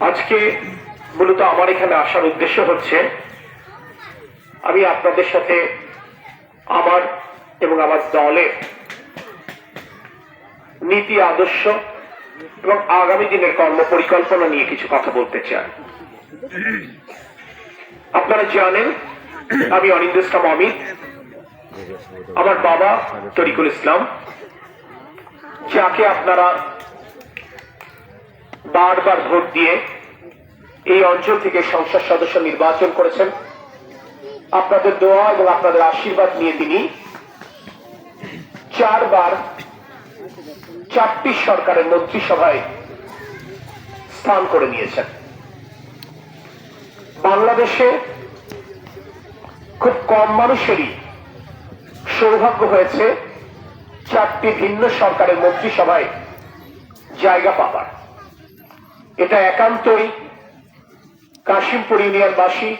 আজকে মূলত আমার এখানে আসার উদ্দেশ্য হচ্ছে আমি আপনাদের সাথে আমার এবং আমার দলের নীতি, আদর্শ এবং আগামী দিনের কর্ম পরিকল্পনা নিয়ে কিছু কথা বলতে চাই। আপনারা জানেন, আমি অনিন্দ ইসলাম অমিত, আমার বাবা তরিকুল ইসলাম, যাকে আপনারা বারবার ভোট দিয়ে এই অঞ্চল থেকে সংসদ সদস্য নির্বাচন করেছেন। আপনাদের দোয়া এবং আপনাদের আশীর্বাদ নিয়ে তিনি চারবার চারটি সরকারের মন্ত্রিসভায় স্থান করে নিয়েছেন। বাংলাদেশে খুব কম মানুষেরই সৌভাগ্য হয়েছে চারটি ভিন্ন সরকারের মন্ত্রিসভায় জায়গা পাবার। এটা একান্তই কাশিমপুর ইউনিয়নবাসী,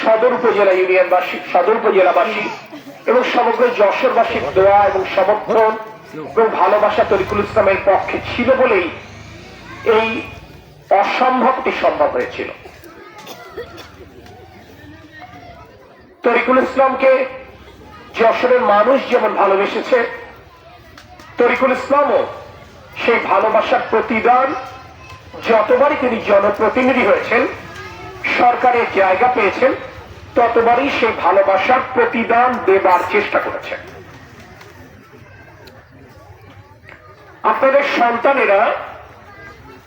সদর উপজেলা ইউনিয়নবাসী, সদর উপজেলাবাসী এবং সমগ্র যশোরবাসীর দোয়া এবং সমর্থন এবং ভালোবাসা তরিকুল ইসলামের পক্ষে ছিল বলেই এই অসম্ভবটি সম্ভব হয়েছিল। তরিকুল ইসলামকে যশোরের মানুষ যেমন ভালোবেসেছে, তরিকুল ইসলামও সেই ভালোবাসার প্রতিদান যতবারই তিনি জনপ্রতিনিধি হয়েছেন, সরকারের জায়গা পেয়েছেন, ততবারই সেই ভালোবাসার প্রতিদান দেবার চেষ্টা করেছেন। আপনাদের সন্তানেরা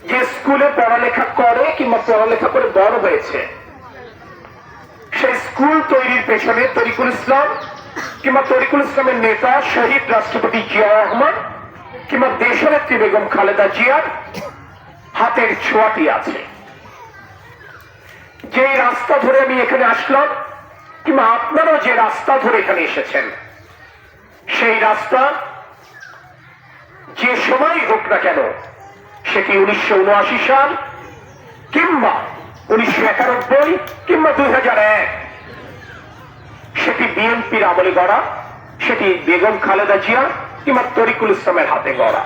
যে স্কুলে পড়ালেখা করে কিংবা পড়ালেখা করে বড় হয়েছে, সেই স্কুল তৈরির পেছনে তরিকুল ইসলাম কিংবা তরিকুল ইসলামের নেতা শহীদ রাষ্ট্রপতি জিয়া রহমান কিংবা দেশনেত্রী বেগম খালেদা জিয়ার হাতের ছোঁয়াটি আছে। যে রাস্তা ধরে আমি এখানে আসলাম, কিংবা আপনারাও যে রাস্তা ধরে এখানে এসেছেন, সেই রাস্তা যে সময় হোক না কেন, সেটি উনিশশো উনআশি সাল কিংবা উনিশশো একানব্বই কিংবা দুই হাজার এক। সেটি বিএনপির আমলে গড়া, সেটি বেগম খালেদা জিয়া কিংবা তরিকুল ইসলামের হাতে গড়া।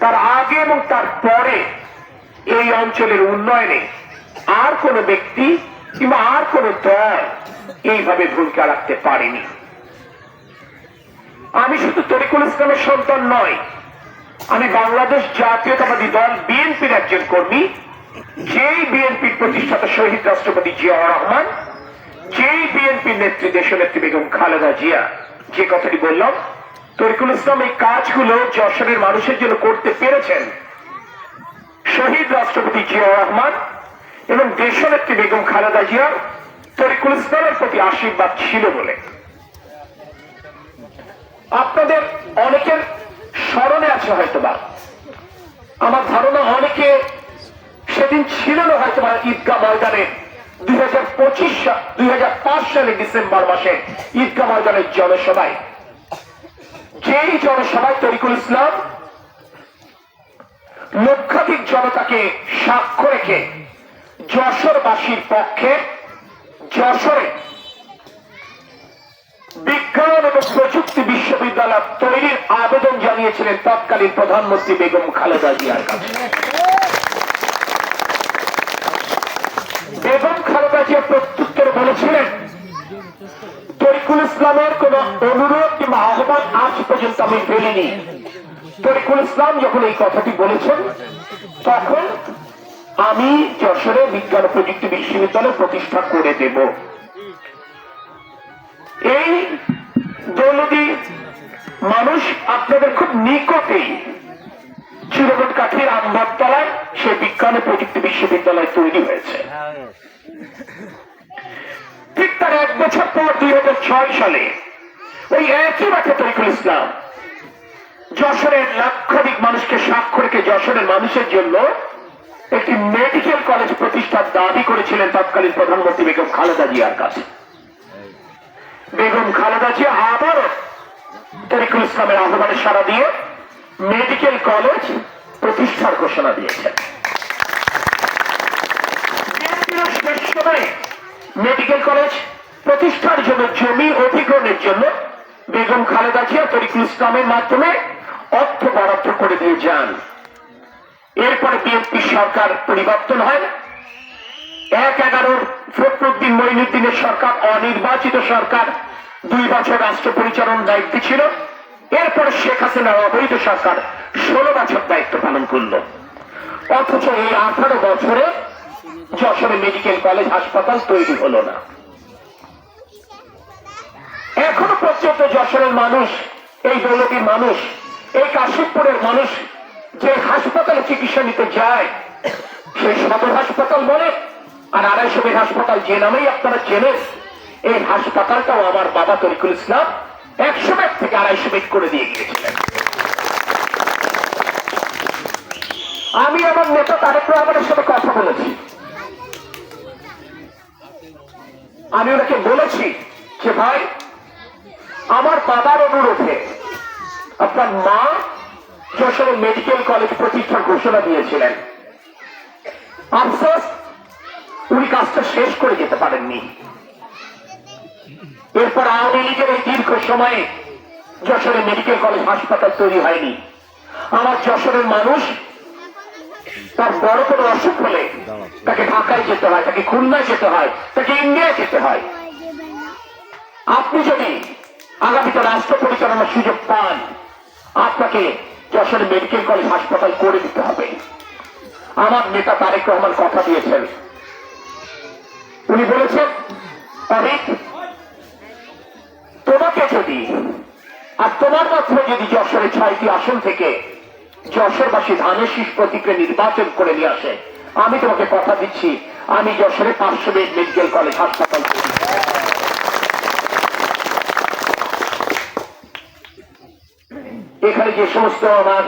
তার আগে এবং তার পরে এই অঞ্চলের উন্নয়নে আর কোন ব্যক্তি কিংবা আর কোন দল এইভাবে ভূমিকা রাখতে পারেনি। আমি শুধু তরিকুল ইসলামের সন্তান নয়, আমি বাংলাদেশ জাতীয়তাবাদী দল বিএনপির একজন কর্মী, যেই বিএনপির প্রতিষ্ঠাতা শহীদ রাষ্ট্রপতি জিয়া রহমান, যেই বিএনপির নেত্রী দেশনেত্রী বেগম খালেদা জিয়া, যে কথাটি বললাম তরিকুল ইসলাম এই কাজগুলো যশোরের মানুষের জন্য করতে পেরেছেন শহীদ রাষ্ট্রপতি জিয়া রহমান এবং দেশনেত্রী বেগম খালেদা জিয়া তরিকুল ইসলামের প্রতি আশীর্বাদ ছিল বলে। আপনাদের অনেকের স্মরণে আছে হয়তোবা। আমার ধারণা অনেকে সেদিন ছিল না হয়তো বা ঈদগাহ ময়দানে দুই হাজার পঁচিশ দুই সালে ডিসেম্বর মাসে ঈদগাহ ময়দানের জনসভায়। যেই জনসভায় তরিকুল ইসলাম লক্ষাধিক জনতাকে সাক্ষ্য রেখে যশোরবাসীর পক্ষে যশোরে বিজ্ঞান এবং প্রযুক্তি বিশ্ববিদ্যালয় তৈরির আবেদন জানিয়েছিলেন তৎকালীন প্রধানমন্ত্রী বেগম খালেদা জিয়ার কাছে। বেগম খালেদা জিয়া প্রত্যুত্তর বলেছিলেন তরিকুল ইসলামের কোন অনুরোধ কিংবা আহ্বান আজ পর্যন্ত আমি ফেলিনি। তরিকুল ইসলাম যখন এই কথাটি বলেছেন, তখন আমি যশোরে বিজ্ঞান প্রযুক্তি বিশ্ববিদ্যালয় প্রতিষ্ঠা করে দেব। এই দৌলতি মানুষ আপনাদের খুব নিকটেই চিরকট কাঠির আমবাগতলায় সে বিজ্ঞান প্রযুক্তি বিশ্ববিদ্যালয় তৈরি হয়েছে। ঠিক তার এক বছর পর দুই ছয় সালে ওই একই মাঠে তরিকুল ইসলাম, যশোরের লক্ষাধিক মানুষকে সাক্ষ্য রেখে যশোরের মানুষের জন্য একটি মেডিকেল কলেজ প্রতিষ্ঠার দাবি করেছিলেন তৎকালীন প্রধানমন্ত্রী বেগম খালেদা জিয়ার কাছে। বেগম খালেদা জিয়া আবারও তরিকুল ইসলামের আহ্বানে সাড়া দিয়ে মেডিকেল কলেজ প্রতিষ্ঠার ঘোষণা দিয়েছেন। শেষ সময়ে মেডিকেল কলেজ প্রতিষ্ঠার জন্য জমি অধিগ্রহণের জন্য বেগম খালেদা জিয়া তরিকুল ইসলামের মাধ্যমে অর্থ বরাদ্দ করে দিয়ে যান। এরপরে বিএনপি সরকার পরিবর্তন হয়। এক এগারোর ফখরুদ্দিন মঈনুদ্দিনের সরকার, অনির্বাচিত সরকার, দুই বছর রাষ্ট্র পরিচালনার দায়িত্বে ছিল। এরপর শেখ হাসিনার অবৈধ সরকার ষোলো বছর দায়িত্ব পালন করল। অথচ এই আঠারো বছরে যশোরে মেডিকেল কলেজ হাসপাতাল তৈরি হলো না। এখনও পর্যন্ত যশোরের মানুষ, এই দৌলতির মানুষ, এই কাশিমপুরের মানুষ যে হাসপাতালে চিকিৎসা নিতে যায় সেই সদর হাসপাতাল বলে, আর আড়াইশো বেড হাসপাতাল যে নামেই আপনারা চেনেন, এই হাসপাতালটাও আমার বাবা তরিকুল ইসলাম একশো বেড থেকে আড়াইশো বেড করে দিয়ে গিয়েছিলেন। আমি আমার নেতা তারেক রহমানের সাথে কথা বলেছি। আমি ওনাকে বলেছি যে ভাই, আমার বাবার অনুরোধে আপনার মা যশোরে মেডিকেল কলেজ প্রতিষ্ঠার ঘোষণা দিয়েছিলেন। আফসোস, উনি কাজটা শেষ করে যেতে পারেননি। এরপর আওয়ামী লীগের এই দীর্ঘ সময়ে যশোরে মেডিকেল কলেজ হাসপাতাল তৈরি হয়নি। আমার যশোরের মানুষ তার বড় কোনো অসুখ হলে তাকে ঢাকায় যেতে হয় তাকে খুলনায় যেতে হয় তাকে ইন্ডিয়ায় যেতে হয়। আপনি যদি আগামীতে রাষ্ট্র পরিচালনার সুযোগ পান আপনাকে যশোর মেডিকেল কলেজ হাসপাতাল করে দিতে হবে। আমার নেতা তারেক রহমান কথা দিয়েছেন। উনি বলেছেন অনেক তোমাকে যদি আর তোমার মাধ্যমে যদি যশোরের ছয়টি আসন থেকে যশোরবাসী ধানের শীষ প্রতীকে নির্বাচন করে নিয়ে আসে। আমি তোমাকে কথা দিচ্ছি আমি যশোরে পাঁচশো মেডিকেল কলেজ হাসপাতাল এখানে যে সমস্ত আমার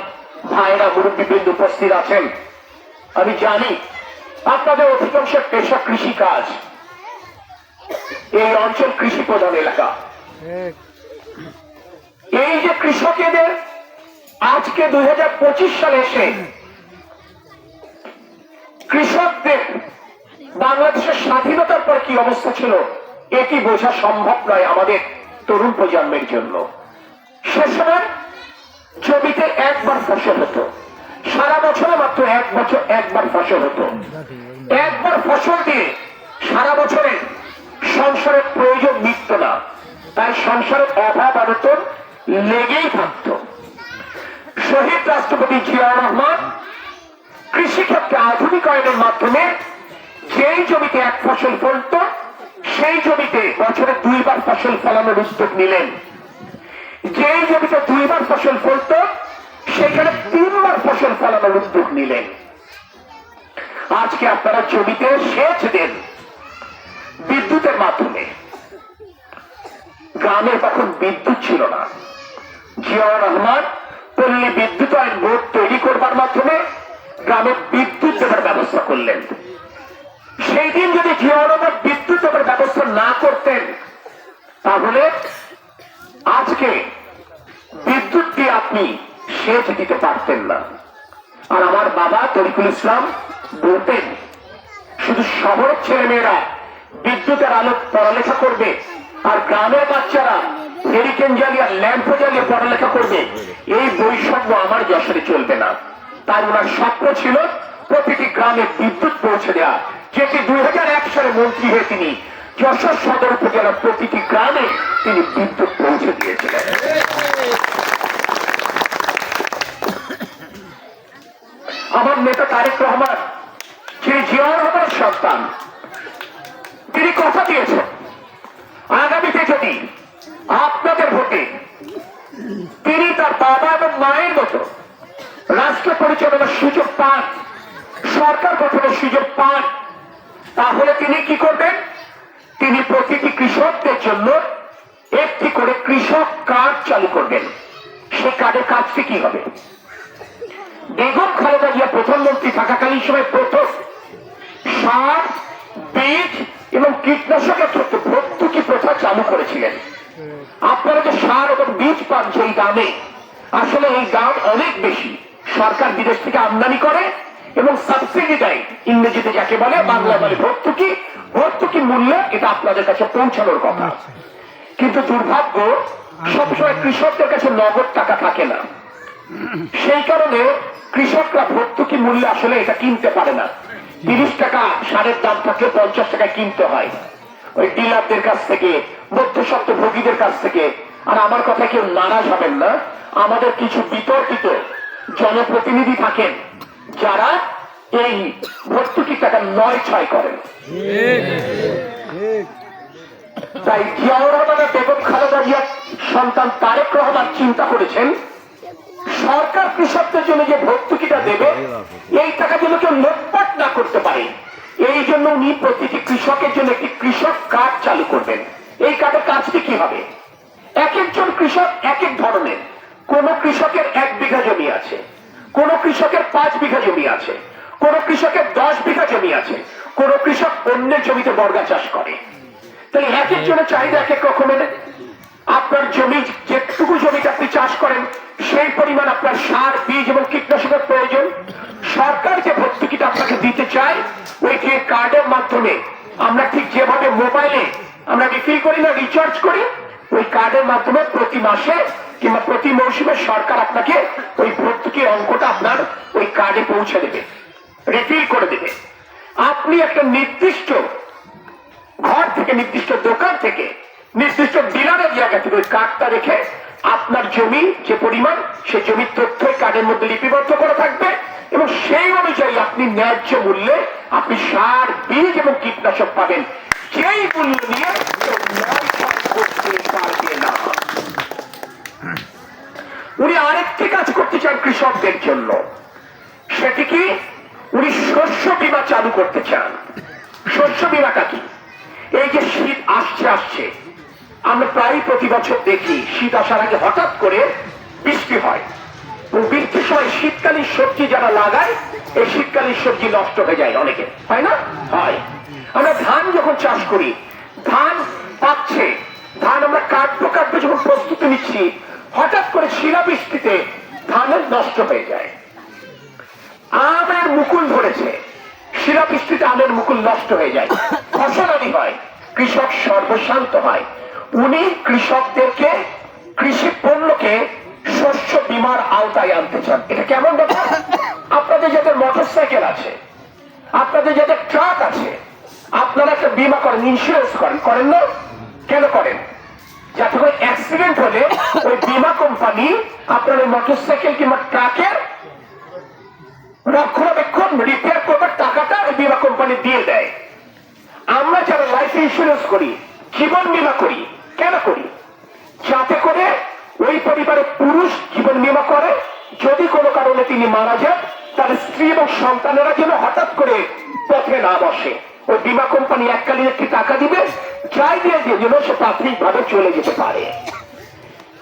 ভাইরা মুরব্বীবৃন্দ উপস্থিত আছেন আমি জানি আপনাদের অধিকাংশ পেশা কৃষি কাজ এই অঞ্চল কৃষি প্রধান এলাকা এই যে কৃষকেদের আজকে দুই হাজার পঁচিশ সালে এসে কৃষকদের বাংলাদেশের স্বাধীনতার পর কি অবস্থা ছিল এটি বোঝা সম্ভব নয় আমাদের তরুণ প্রজন্মের জন্য। সে সময় জমিতে একবার ফসল হতো। সারা বছরে মাত্র এক বছর, একবার ফসল হতো। একবার ফসল দিয়ে সারা বছরে সংসারের প্রয়োজন মিটত না। তাই সংসারের অভাব আনতন লেগেই থাকত। শহীদ রাষ্ট্রপতি জিয়া রহমান কৃষিক্ষেত্রে আধুনিকায়নের মাধ্যমে যেই জমিতে এক ফসল ফলত, সেই জমিতে বছরে দুইবার ফসল ফলানোর উদ্যোগ নিলেন। যেই জমিতে দুইবার ফসল ফলত, সেখানে তিনবার ফসল ফলানোর উদ্যোগ নিলেন। আজকে আপনারা জমিতে সেচ দেন বিদ্যুতের মাধ্যমে। গ্রামে তখন বিদ্যুৎ ছিল না। জিয়াউর রহমান পল্লী বিদ্যুৎ আইন বোর্ড তৈরি করবার মাধ্যমে গ্রামে বিদ্যুৎ দেওয়ার ব্যবস্থা করলেন। সেই দিন যদি জিয়াউর বিদ্যুৎ দেওয়ার ব্যবস্থা না করতেন, তাহলে আজকে বিদ্যুৎ দিয়ে আপনি সেচ দিতে পারতেন না। আর আমার বাবা তরিকুল ইসলাম বলতেন, শুধু শহরের ছেলেমেয়েরা বিদ্যুতের আলো পড়ালেখা করবে আর গ্রামের বাচ্চারা হেরিকেন জ্বালিয়ে ল্যাম্প জ্বালিয়ে পড়ালেখা করবে, এই বৈষম্য আমার যশোরে চলবে না। তাই ওনার স্বপ্ন ছিল প্রতিটি গ্রামে বিদ্যুৎ পৌঁছে দেওয়া, যেটি দুই সালে মন্ত্রী হয়ে তিনি যশোর সদর উপজেলার প্রতিটি গ্রামে তিনি বিদ্যুৎ পৌঁছে দিয়েছিলেন। আমার নেতা তারেক রহমান যিনি জিয়াউর রহমানের সন্তান, তিনি কথা দিয়েছেন, আগামীতে যদি আপনাদের ভোটে তিনি তার বাবা এবং মায়ের মতো রাষ্ট্র পরিচালনার সুযোগ পান, সরকার গঠনের সুযোগ পান, তাহলে তিনি কি করবেন? তিনি প্রতিটি কৃষকদের জন্য একটি করে কৃষক কার্ড চালু করবেন। সেই কার্ডের কাজটি কি হবে? বেগম খালেদা জিয়া প্রধানমন্ত্রী থাকাকালীন সময় প্রথম সার, বীজ এবং কীটনাশকের ক্ষেত্রে ভর্তুকি প্রথা চালু করেছিলেন। আপনারা যে সার এবং বীজ পান সেই দামে, আসলে এই দাম অনেক বেশি। সরকার বিদেশ থেকে আমদানি করে এবং সাবসিডি দেয়। ইংরেজিতে যাকে বলে বাংলা বলে ভর্তুকি। ভর্তুকি মূল্য এটা আপনাদের কাছে পৌঁছানোর কথা। কিন্তু দুর্ভাগ্য, সবসময় কৃষকদের কাছে নগদ টাকা থাকে না। সেই কারণে কৃষকরা ভর্তুকি মূল্যে আসলে এটা কিনতে পারে না। তিরিশ টাকা সারের দাম থাকলে পঞ্চাশ টাকায় কিনতে হয়। ওই ডিলারদের কাছ থেকে মধ্যস্বত্ব ভোগীদের কাছ থেকে। আর আমার কথা কেউ নারাজ হবেন না। আমাদের কিছু বিতর্কিত জনপ্রতিনিধি থাকেন, যারা এই ভর্তুকি টাকা নয় ছয় করেন। তাই জিয়াউর রহমানের বেগম খালেদা জিয়ার সন্তান তারেক রহমান চিন্তা করেছেন, সরকার কৃষকদের জন্য যে ভর্তুকিটা দেবে, এই টাকা যেন কেউ লোটপাট না করতে পারে। এই জন্য উনি প্রতিটি কৃষকের জন্য একটি কৃষক কার্ড চালু করবেন। এই কার্ডের কাজটি কি হবে? এক একজন কৃষক এক এক ধরনের। কোন কৃষকের এক বিঘা জমি আছে, কোন কৃষকের পাঁচ বিঘা জমি আছে, কোন কৃষকের দশ বিঘা জমি আছে, কোন কৃষক অন্যের জমিতে বর্গা চাষ করে। তাহলে এক একজনের চাহিদা এক এক রকমের। আপনার জমি, যেটুকু জমিতে আপনি চাষ করেন, সেই পরিমাণ আপনার সার, বীজ এবং কীটনাশকের প্রয়োজন। সরকার যে ভর্তুকিটা আপনাকে দিতে চায় ওই কার্ডের মাধ্যমে আমরা ঠিক যেভাবে মোবাইলে আমরা রিফিল করি না রিচার্জ করি, ওই কার্ডের মাধ্যমে প্রতি মাসে কিংবা প্রতি মৌসুমে সরকার আপনাকে ওই ভর্তুকির অঙ্কটা আপনার ওই কার্ডে পৌঁছে দেবে রিফিল করে দেবে। আপনি একটা নির্দিষ্ট ঘর থেকে, নির্দিষ্ট দোকান থেকে, নির্দিষ্ট ডিলারের জায়গা থেকে ওই কার্ডটা রেখে আপনার জমি যে পরিমাণ, সে জমির তথ্য ওই কার্ডের মধ্যে লিপিবদ্ধ করা থাকবে এবং সেই অনুযায়ী আপনি ন্যায্য মূল্যে আপনি সার, বীজ এবং কীটনাশক পাবেন। যেই মূল্য নিয়ে উনি আরেকটি কাজ করতে চান কৃষকদের জন্য। সেটি কি? উনি শস্য বীমা চালু করতে চান। শস্য বীমাটা কি? এই যে শীত আসছে আসছে। আমরা প্রায় প্রতি বছর দেখি শীত আসার আগে হঠাৎ করে বৃষ্টি হয়। এবং বৃষ্টির সময় শীতকালীন সবজি যারা লাগায়, এই শীতকালীন সবজি নষ্ট হয়ে যায় অনেকে। হয় না? হয়। আমরা ধান যখন চাষ করি, ধান পাচ্ছে। ধান আমরা কাটবো কাটবো যখন প্রস্তুতি নিচ্ছি, হঠাৎ করে শিলাবৃষ্টিতে ধানের নষ্ট হয়ে যায়। আমের মুকুল ধরেছে। শিলাবৃষ্টিতে আমের মুকুল নষ্ট হয়ে যায়। ফসলানি হয়। কৃষক সর্বশান্ত হয়। উনি কৃষকদেরকে, কৃষি পণ্যকে শস্য বীমার আওতায় আনতে চান। এটা কেমন ব্যাপার? আপনাদের যাদের মোটর সাইকেল আছে, আপনাদের যাদের ট্রাক আছে, আপনারা একটা বীমা করেন ইন্স্যুরেন্স করেন করেন না? কেন করেন? যাতে করে অ্যাক্সিডেন্ট হলে ওই বীমা কোম্পানি আপনার ওই কিংবা ট্রাকের রক্ষণাবেক্ষণ রিপেয়ার করবার টাকাটা ওই বীমা কোম্পানি দিয়ে দেয়। আমরা যারা লাইফ ইন্স্যুরেন্স করি, জীবন বীমা করি, কেন করি? যাতে করে ওই পরিবারের পুরুষ জীবন বিমা করে। যদি কোনো কারণে তিনি মারা যান, তার স্ত্রী এবং সন্তানেরা যেন হঠাৎ করে পথে না বসে। ওই বীমা কোম্পানি এককালীন একটি টাকা দিবে, যাই দিয়ে দিয়ে যেন সে প্রাথমিকভাবে চলে যেতে পারে।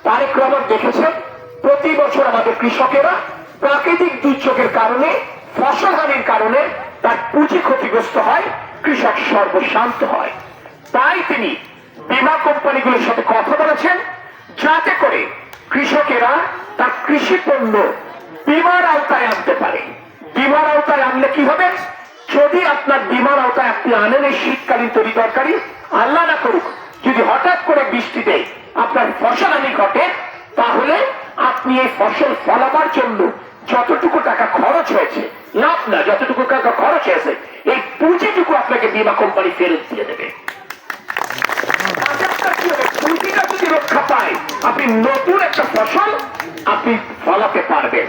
তারেক রহমান দেখেছেন, প্রতি বছর আমাদের কৃষকেরা প্রাকৃতিক দুর্যোগের কারণে, ফসল হানির কারণে তার পুঁজি ক্ষতিগ্রস্ত হয়, কৃষক সর্বশান্ত হয়। তাই তিনি বীমা কোম্পানিগুলোর সাথে কথা বলেছেন যাতে করে কৃষকেরা তার কৃষি পণ্য বীমার আওতায় আনতে পারে বীমার আওতায় আনলে কি হবে যদি আপনার বীমার আওতায় আপনি আনেন, এই শীতকালীন তরি তরকারি আল্লাহ না করুক, যদি হঠাৎ করে বৃষ্টিতে আপনার ফসল হানি ঘটে, তাহলে আপনি এই ফসল ফলাবার জন্য যতটুকু টাকা খরচ হয়েছে, লাভ না, যতটুকু টাকা খরচ হয়েছে, এই পুঁজিটুকু আপনাকে বীমা কোম্পানি ফেরত দিয়ে দেবে? পুঁজিটা রক্ষা পায়। আপনি নতুন একটা ফসল আপনি ফলাতে পারবেন।